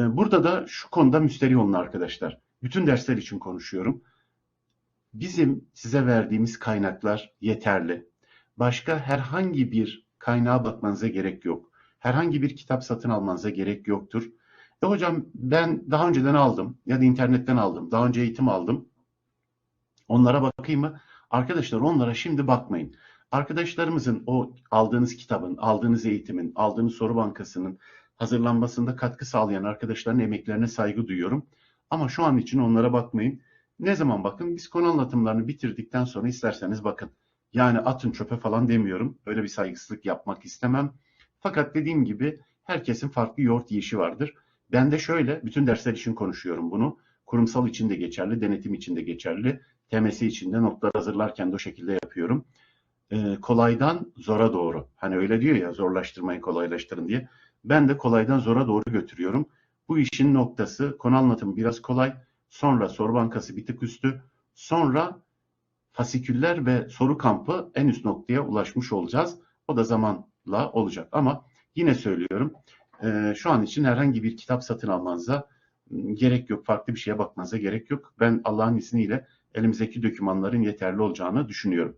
E, Burada da şu konuda müsterih olun arkadaşlar. Bütün dersler için konuşuyorum. Bizim size verdiğimiz kaynaklar yeterli. Başka herhangi bir kaynağa bakmanıza gerek yok. Herhangi bir kitap satın almanıza gerek yoktur. E hocam ben daha önceden aldım ya da internetten aldım. Daha önce eğitim aldım. Onlara bakayım mı? Arkadaşlar onlara şimdi bakmayın. Arkadaşlarımızın o aldığınız kitabın, aldığınız eğitimin, aldığınız soru bankasının hazırlanmasında katkı sağlayan arkadaşların emeklerine saygı duyuyorum. Ama şu an için onlara bakmayın. Ne zaman bakın? Biz konu anlatımlarını bitirdikten sonra isterseniz bakın. Yani atın çöpe falan demiyorum. Öyle bir saygısızlık yapmak istemem. Fakat dediğim gibi herkesin farklı yoğurt yiyişi vardır. Ben de şöyle, bütün dersler için konuşuyorum bunu. Kurumsal için de geçerli, denetim için de geçerli. TMS için de notlar hazırlarken de o şekilde yapıyorum. Ee, kolaydan zora doğru. Hani öyle diyor ya zorlaştırmayı kolaylaştırın diye. Ben de kolaydan zora doğru götürüyorum. Bu işin noktası konu anlatımı biraz kolay. Sonra soru bankası bir tık üstü. Sonra fasiküller ve soru kampı en üst noktaya ulaşmış olacağız. O da zamanla olacak. Ama yine söylüyorum e, şu an için herhangi bir kitap satın almanıza gerek yok. Farklı bir şeye bakmanıza gerek yok. Ben Allah'ın izniyle elimizdeki dokümanların yeterli olacağını düşünüyorum.